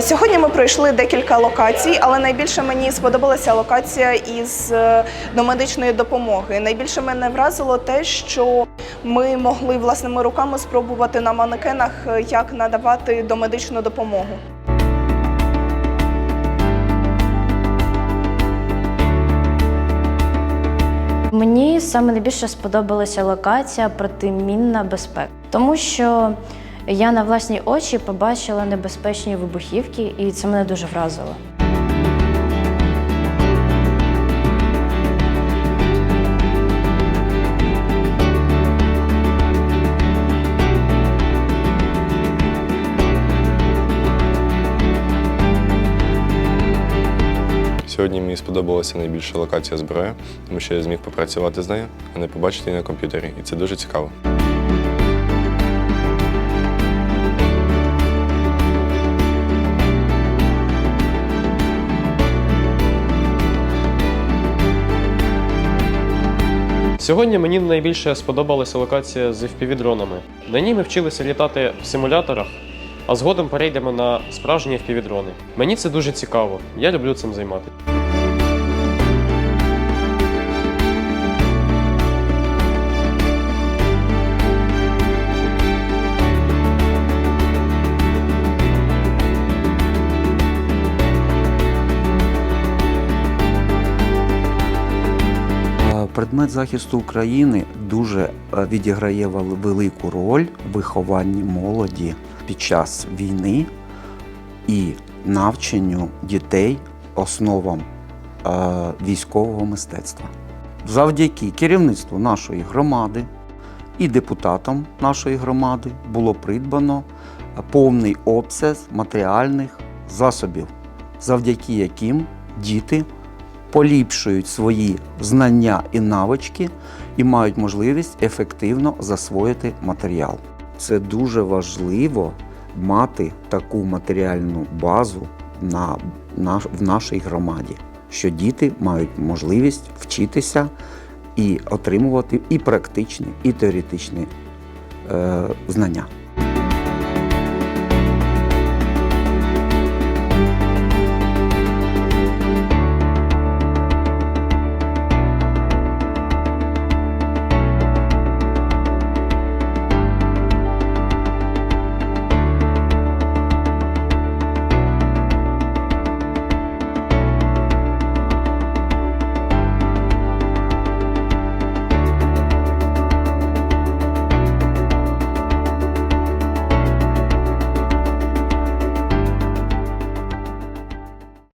Сьогодні ми пройшли декілька локацій, але найбільше мені сподобалася локація із е, домедичної допомоги. Найбільше мене вразило те, що ми могли власними руками спробувати на манекенах, е, як надавати домедичну допомогу. Мені саме найбільше сподобалася локація протимінна безпека, тому що я на власні очі побачила небезпечні вибухівки, і це мене дуже вразило. Сьогодні мені сподобалася найбільша локація зброя, тому що я зміг попрацювати з нею, а не побачити її на комп'ютері. І це дуже цікаво. Сьогодні мені найбільше сподобалася локація з FPV-дронами. На ній ми вчилися літати в симуляторах, а згодом перейдемо на справжні FPV-дрони. Мені це дуже цікаво. Я люблю цим займатися. Предмет захисту України дуже е, відіграє велику роль в вихованні молоді під час війни і навченню дітей основам е, військового мистецтва. Завдяки керівництву нашої громади і депутатам нашої громади було придбано е, повний обсяг матеріальних засобів, завдяки яким діти поліпшують свої знання і навички і мають можливість ефективно засвоїти матеріал. Це дуже важливо мати таку матеріальну базу на, наш, в нашій громаді, що діти мають можливість вчитися і отримувати і практичні, і теоретичні е, знання.